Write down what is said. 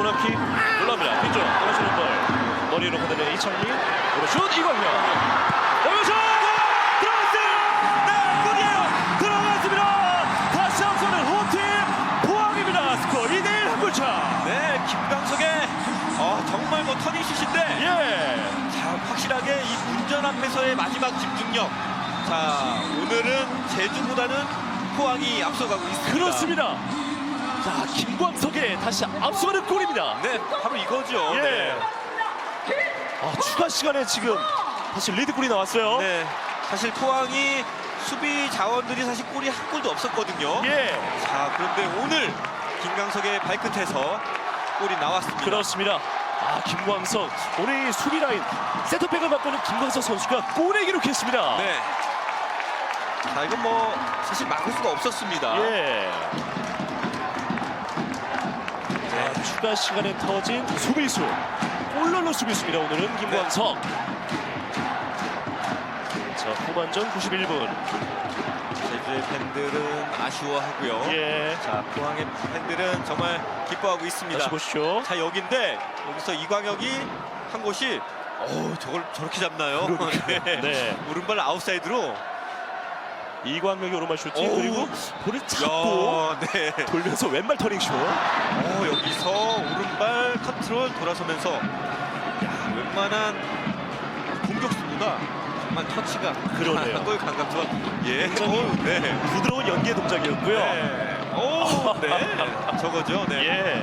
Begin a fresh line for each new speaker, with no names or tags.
코너킥 올라옵니다. 뒤쪽 떨어지는 볼 머리로 보내는 이창민 오른슛 이광현 여기서 들어갔어요. 네 골이에요. 들어갔습니다. 다시 앞서는 홈팀 포항입니다. 스코어 2대1 한골차.
네, 김광석의 어, 정말 뭐 터닝슛인데
예.
자, 확실하게 이 문전 앞에서의 마지막 집중력. 자, 오늘은 제주보다는 포항이 앞서가고 있습니다.
그렇습니다. 자 김광석의 다시 앞서가는 골입니다.
네, 바로 이거죠.
예. 아 추가 시간에 지금 다시 리드골이 나왔어요.
네. 사실 포항이 수비 자원들이 사실 골이 한 골도 없었거든요.
예.
자, 그런데 오늘 김광석의 발끝에서 골이 나왔습니다.
그렇습니다. 아 김광석 오늘 이 수비 라인 세터백을 있는 김광석 선수가 골을 기록했습니다.
네. 자, 이건 뭐 사실 막을 수가 없었습니다.
예. 자, 추가 시간에 터진 수비수 골러러 수비수입니다. 오늘은 김광석. 자 후반전 91분.
제주의 팬들은 아쉬워하고요.
예.
자, 포항의 팬들은 정말 기뻐하고 있습니다.
다시 보시죠.
자, 여기인데 여기서 이광혁이 한 곳이 어, 저걸 저렇게 잡나요? 네.
네.
오른발 아웃사이드로
이광혁이 오른발 슈팅
어우.
그리고 볼을 잡고
야, 네.
돌면서 왼발 터닝 슛.
어, 여기서 오른발 컨트롤 돌아서면서 야, 웬만한 공격수보다 정말 터치가
그러네요.
골 감각도가 예.
굉장히
어우, 네.
부드러운 연계 동작이었고요.
네. 오, 네. 저거죠. 네.
예.